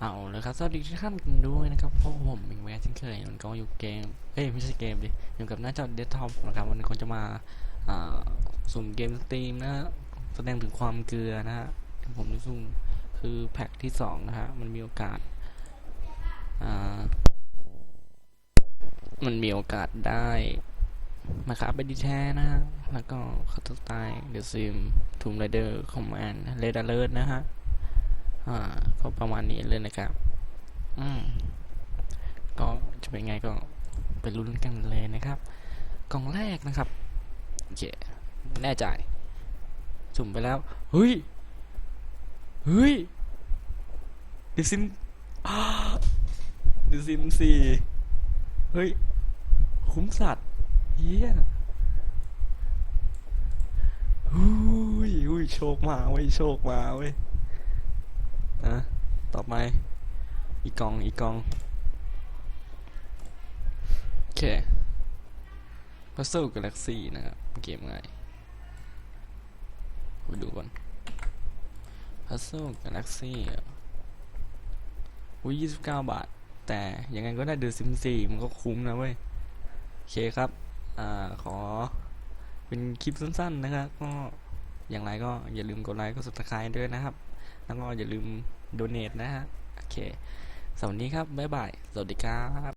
เอาเลยครับ สวัสดีทุกท่านกันด้วยนะครับพวกผมมิงแวร์เช่นเคยมันก็อยู่เกม เอ้ยไม่ใช่เกมดิ อยู่กับหน้าจอเดสก์ท็อปนะครับวันนี้คนจะมาอ่าสุ่มเกมสตรีมนะฮะแสดงถึงความเกลือนะฮะที่ผมได้สุ่มคือแพ็คที่สองนะฮะมันมีโอกาสอ่ามันมีโอกาสได้มาขาไปดีแท้นะฮะแล้วก็คัตเตอร์ไตเดอะซิมทูมไรเดอร์คอมมนเรดเลิร์นะฮะ อ่าก็ประมาณนี้เลยนะครับ อืมก็จะเป็นไงก็ไปลุ้นกันเลยนะครับกล่องแรกนะครับโอเคแน่ใจสุ่มไปแล้วเฮ้ยเฮ้ยดิซิมดิซิมสี่เฮ้ยคุ้มสัตว์เฮียหุ้ยหุ้ยโชคมาเว้ยโชคมาเว้ย อะต่อไปอีกกองอีกกองโอเค Puzzle Galaxy นะครับเกมไงไปดูก่อน Puzzle Galaxy อ่อุ้ยยี่สิบเก้าบาท แต่ยังไงก็ได้เดือซิมสี่มันก็คุ้มนะเว้ย โอเคครับ อ่า ขอเป็นคลิปสั้นๆนะครับก็ อย่างไรก็อย่าลืมกดไลค์กด subscribe ด้วยนะครับ แล้วก็อย่าลืมโดเนทนะฮะ โอเคสวัสดีครับ บ๊ายบาย สวัสดีครับ